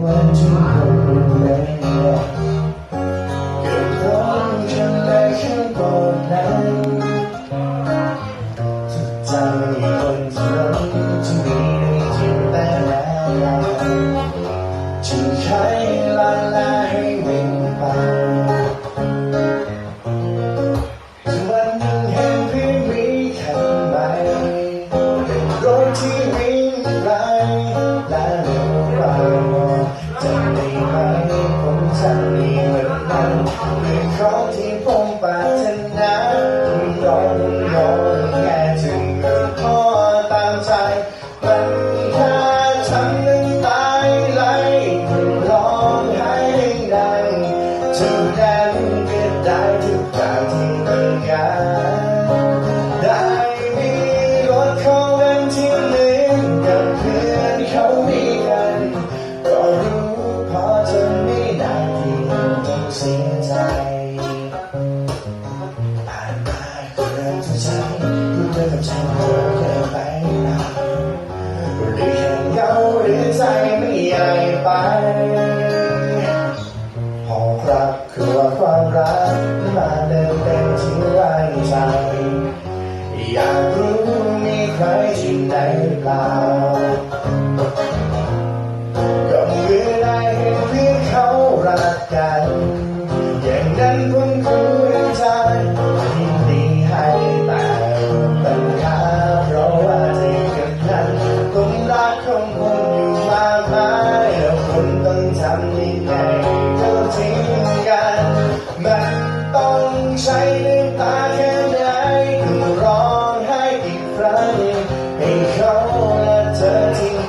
วันที่ผมรู้แล้ก็คได้แค่ตนนั้นจิตใจคนเราจะมีได้ยิแต่แล้วที่ใครลาลาให้วิ่งไปวันนึงเห็นพี่มีคันใหม่รที่ียใจผ่านมาเกินจะใช้คุณเธอกับฉันเธอไปไหนหรือแค่เงาหรือใจไม่ใหญ่ไปหอกรักคือว่าความรักมาเดินเป็นที่ไร้ใจอยากรู้มีใครที่ไหนเปล่าก็เมื่อไรเห็นเพียงเขารักกัน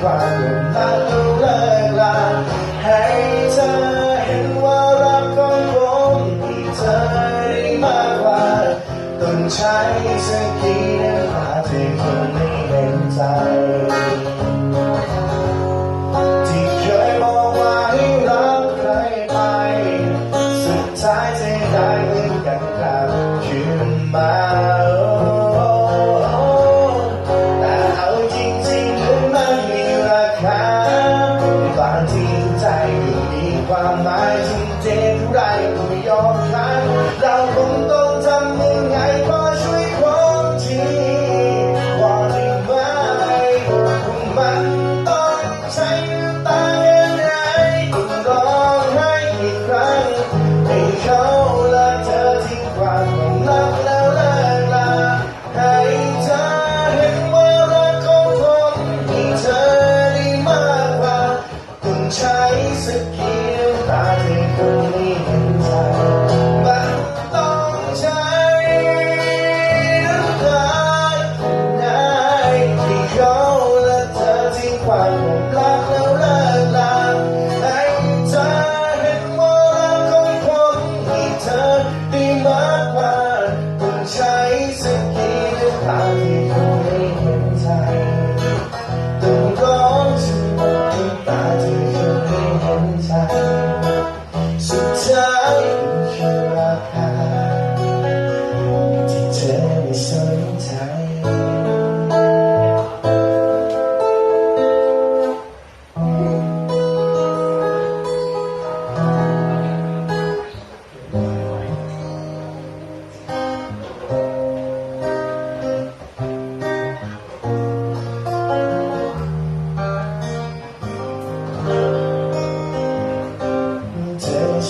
ว่ากำลังเลิกลาให้เธอเห็นว่ารักของผมเธอได้มาว่าต้อใช้สักกี่นาทีที่คนไม่เห็นใจ ความหลงรักแล้วเลิกลาให้เธอเห็นว่ารักงผมที่เธอได้มากกว่าต้องใช้สักกี่เดือนผ่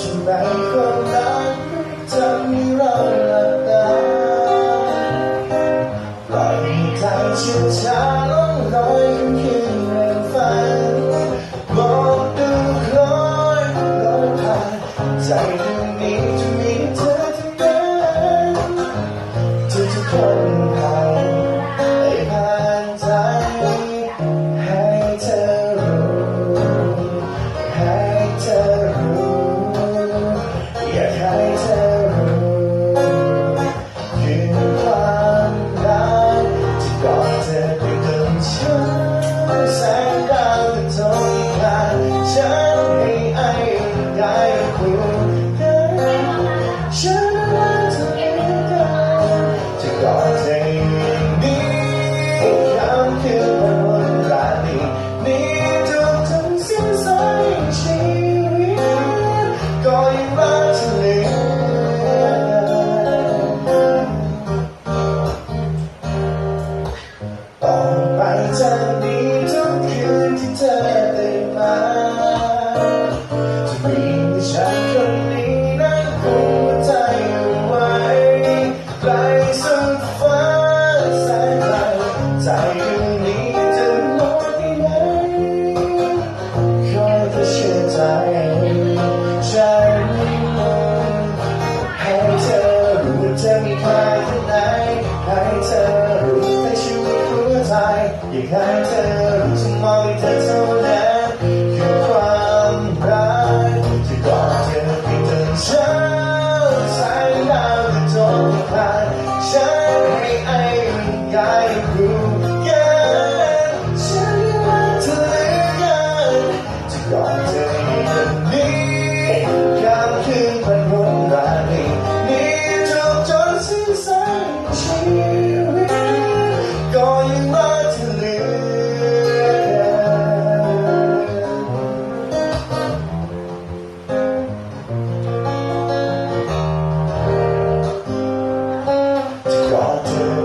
醒来以后 แสงดาวเป็นทอาฉัให้ไอ้ได้คุยกันฉันว่าจะมีกัจะกอดใจนี้คำคือ จ